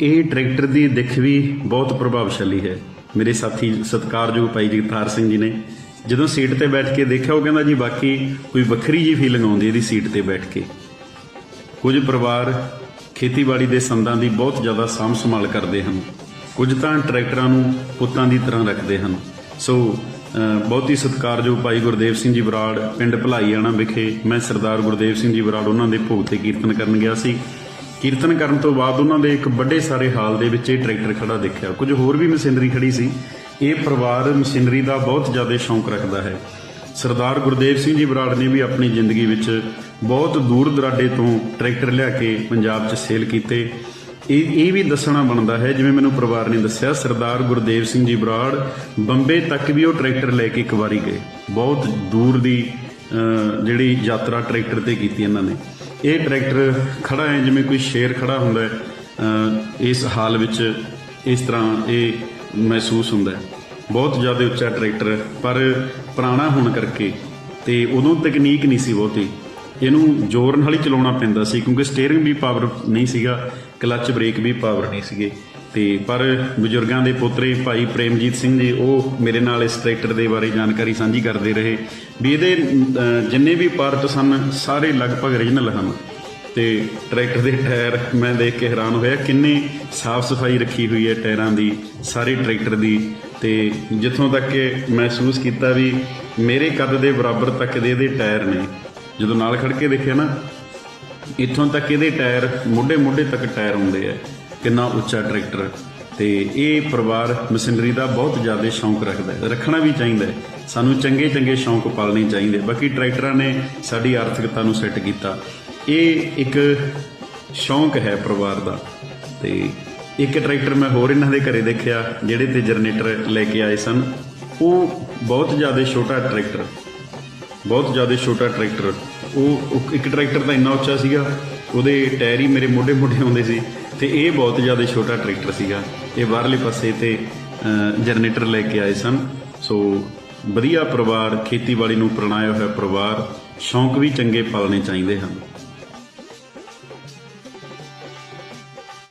ਇਹ ਟਰੈਕਟਰ ਦੀ ਦਿੱਖ ਵੀ ਬਹੁਤ ਪ੍ਰਭਾਵਸ਼ਾਲੀ ਹੈ। ਮੇਰੇ ਸਾਥੀ ਸਤਿਕਾਰਯੋਗ ਭਾਈ ਜਗਤਾਰ ਸਿੰਘ ਜੀ ਨੇ ਜਦੋਂ ਸੀਟ ਤੇ ਬੈਠ ਕੇ ਦੇਖਿਆ, ਉਹ ਕਹਿੰਦਾ ਜੀ, ਬਾਕੀ ਕੋਈ ਵੱਖਰੀ ਜੀ ਫੀਲਿੰਗ ਆਉਂਦੀ ਇਹਦੀ ਸੀਟ ਤੇ ਬੈਠ ਕੇ। ਕੁਝ ਪਰਿਵਾਰ ਖੇਤੀਬਾੜੀ ਦੇ ਸੰਦਾਂ ਦੀ ਬਹੁਤ ਜ਼ਿਆਦਾ ਸਾਂਭ ਸੰਭਾਲ ਕਰਦੇ ਹਨ। ਕੁਝ ਤਾਂ ਟਰੈਕਟਰਾਂ ਨੂੰ ਪੁੱਤਾਂ ਦੀ ਤਰ੍ਹਾਂ ਰੱਖਦੇ ਹਨ। ਸੋ ਬਹੁਤ ਹੀ ਸਤਿਕਾਰਯੋਗ ਭਾਈ ਗੁਰਦੇਵ ਸਿੰਘ ਜੀ ਬਰਾੜ ਪਿੰਡ ਭਲਾਈਆਣਾ ਵਿਖੇ ਮੈਂ ਸਰਦਾਰ ਗੁਰਦੇਵ ਸਿੰਘ ਜੀ ਬਰਾੜ ਉਹਨਾਂ ਦੇ ਭੋਗ ਤੇ ਕੀਰਤਨ ਕਰਨ ਗਿਆ ਸੀ। ਕੀਰਤਨ ਕਰਨ ਤੋਂ ਬਾਅਦ ਉਹਨਾਂ ਦੇ ਇੱਕ ਵੱਡੇ ਸਾਰੇ ਹਾਲ ਦੇ ਵਿੱਚ ਇਹ ਟਰੈਕਟਰ ਖੜਾ ਦੇਖਿਆ। ਕੁਝ ਹੋਰ ਵੀ ਮਸ਼ੀਨਰੀ ਖੜੀ ਸੀ। ਇਹ ਪਰਿਵਾਰ ਮਸ਼ੀਨਰੀ ਦਾ ਬਹੁਤ ਜ਼ਿਆਦਾ ਸ਼ੌਂਕ ਰੱਖਦਾ ਹੈ। ਸਰਦਾਰ ਗੁਰਦੇਵ ਸਿੰਘ ਜੀ ਬਰਾੜ ਨੇ ਵੀ ਆਪਣੀ ਜ਼ਿੰਦਗੀ ਵਿੱਚ ਬਹੁਤ ਦੂਰ ਦਰਾਡੇ ਤੋਂ ਟਰੈਕਟਰ ਲਿਆ ਕੇ ਪੰਜਾਬ 'ਚ ਸੇਲ ਕੀਤੇ। ਇਹ ਇਹ ਵੀ ਦੱਸਣਾ ਬਣਦਾ ਹੈ, ਜਿਵੇਂ ਮੈਨੂੰ ਪਰਿਵਾਰ ਨੇ ਦੱਸਿਆ, ਸਰਦਾਰ ਗੁਰਦੇਵ ਸਿੰਘ ਜੀ ਬਰਾੜ ਬੰਬੇ ਤੱਕ ਵੀ ਉਹ ਟਰੈਕਟਰ ਲੈ ਕੇ ਇੱਕ ਵਾਰੀ ਗਏ। ਬਹੁਤ ਦੂਰ ਦੀ ਜਿਹੜੀ ਯਾਤਰਾ ਟਰੈਕਟਰ ਤੇ ਕੀਤੀ ਇਹਨਾਂ ਨੇ। ਇਹ ਟਰੈਕਟਰ ਖੜਾ ਹੈ, ਜਿਵੇਂ ਕੋਈ ਸ਼ੇਰ ਖੜਾ ਹੁੰਦਾ ਹੈ ਇਸ ਹਾਲ ਵਿੱਚ ਇਸ ਤਰ੍ਹਾਂ ਇਹ ਮਹਿਸੂਸ ਹੁੰਦਾ ਹੈ। ਬਹੁਤ ਜ਼ਿਆਦਾ ਉੱਚਾ ਟਰੈਕਟਰ ਪਰ ਪੁਰਾਣਾ ਹੋਣ ਕਰਕੇ ਤੇ ਉਦੋਂ ਤਕਨੀਕ ਨਹੀਂ ਸੀ ਬਹੁਤੀ। ਇਹਨੂੰ ਜ਼ੋਰ ਨਾਲ ਹੀ ਚਲਾਉਣਾ ਪੈਂਦਾ ਸੀ, ਕਿਉਂਕਿ ਸਟੀਅਰਿੰਗ ਵੀ ਪਾਵਰ ਨਹੀਂ ਸੀਗਾ ਕਲੱਚ ਬ੍ਰੇਕ ਵੀ ਪਾਵਰ ਨਹੀਂ ਸੀਗੇ। ਤੇ ਪਰ ਬਜ਼ੁਰਗਾਂ ਦੇ ਪੋਤਰੇ ਭਾਈ ਪ੍ਰੇਮਜੀਤ ਸਿੰਘ ਜੀ, ਉਹ ਮੇਰੇ ਨਾਲ ਇਸ ਟਰੈਕਟਰ ਦੇ ਬਾਰੇ ਜਾਣਕਾਰੀ ਸਾਂਝੀ ਕਰਦੇ ਰਹੇ। ਵੀ ਇਹਦੇ ਜਿੰਨੇ ਵੀ ਪਾਰਟ ਸਨ, ਸਾਰੇ ਲਗਭਗ origignal ਹਨ। ਤੇ ਟਰੈਕਟਰ ਦੇ ਟਾਇਰ ਮੈਂ ਦੇਖ ਕੇ ਹੈਰਾਨ ਹੋਇਆ, ਕਿੰਨੇ ਸਾਫ਼ ਸਫ਼ਾਈ ਰੱਖੀ ਹੋਈ ਹੈ ਟਾਇਰਾਂ ਦੀ, ਸਾਰੇ ਟਰੈਕਟਰ ਦੀ। ਤੇ ਜਿੱਥੋਂ ਤੱਕ ਕਿ ਮਹਿਸੂਸ ਕੀਤਾ ਵੀ ਮੇਰੇ ਕੱਦ ਦੇ ਬਰਾਬਰ ਤੱਕ ਦੇ ਇਹਦੇ ਟਾਇਰ ਨੇ। ਜਦੋਂ ਨਾਲ ਖੜ ਕੇ ਦੇਖਿਆ ਨਾ, ਇੱਥੋਂ ਤੱਕ ਇਹਦੇ ਟਾਇਰ ਮੋਢੇ ਮੋਢੇ ਤੱਕ ਟਾਇਰ ਹੁੰਦੇ ਆ। ਕਿੰਨਾ ਉੱਚਾ ਟਰੈਕਟਰ ਤੇ ਇਹ ਪਰਿਵਾਰ ਮਸ਼ੀਨਰੀ ਦਾ ਬਹੁਤ ਜ਼ਿਆਦਾ ਸ਼ੌਂਕ ਰੱਖਦਾ ਹੈ। ਰੱਖਣਾ ਵੀ ਚਾਹੀਦਾ ਹੈ। ਸਾਨੂੰ ਚੰਗੇ ਚੰਗੇ ਸ਼ੌਂਕ ਪਾਲਣੇ ਚਾਹੀਦੇ। ਬਾਕੀ ਟਰੈਕਟਰਾਂ ਨੇ ਸਾਡੀ ਆਰਥਿਕਤਾ ਨੂੰ ਸੈੱਟ ਕੀਤਾ। ਇਹ ਇੱਕ ਸ਼ੌਂਕ ਹੈ ਪਰਿਵਾਰ ਦਾ। ਤੇ ਇੱਕ ਟਰੈਕਟਰ ਮੈਂ ਹੋਰ ਇਹਨਾਂ ਦੇ ਘਰੇ ਦੇਖਿਆ, ਜਿਹੜੇ ਤੇ ਜਨਰੇਟਰ ਲੈ ਕੇ ਆਏ ਸਨ। ਉਹ ਬਹੁਤ ਜ਼ਿਆਦਾ ਛੋਟਾ ਟਰੈਕਟਰ ਬਹੁਤ ਜ਼ਿਆਦਾ ਛੋਟਾ ਟਰੈਕਟਰ ਉਹ ਇੱਕ ਟਰੈਕਟਰ ਤਾਂ ਇੰਨਾ ਉੱਚਾ ਸੀਗਾ। ਉਹਦੇ ਟਾਇਰ ਹੀ ਮੇਰੇ ਮੋਢੇ ਮੋਢੇ ਆਉਂਦੇ ਸੀ। ਤੇ ਇਹ ਬਹੁਤ ਜ਼ਿਆਦਾ ਛੋਟਾ ਟਰੈਕਟਰ ਸੀਗਾ। ਇਹ ਬਾਹਰਲੇ ਪਾਸੇ ਤੇ ਜਨਰੇਟਰ ਲੈ ਕੇ ਆਏ ਸਨ। ਸੋ ਵਧੀਆ ਪਰਿਵਾਰ, ਖੇਤੀਬਾੜੀ ਨੂੰ ਪ੍ਰਣਾਇਆ ਹੋਇਆ ਪਰਿਵਾਰ, ਸ਼ੌਂਕ ਵੀ ਚੰਗੇ ਪਾਲਣੇ ਚਾਹੀਦੇ ਹਨ।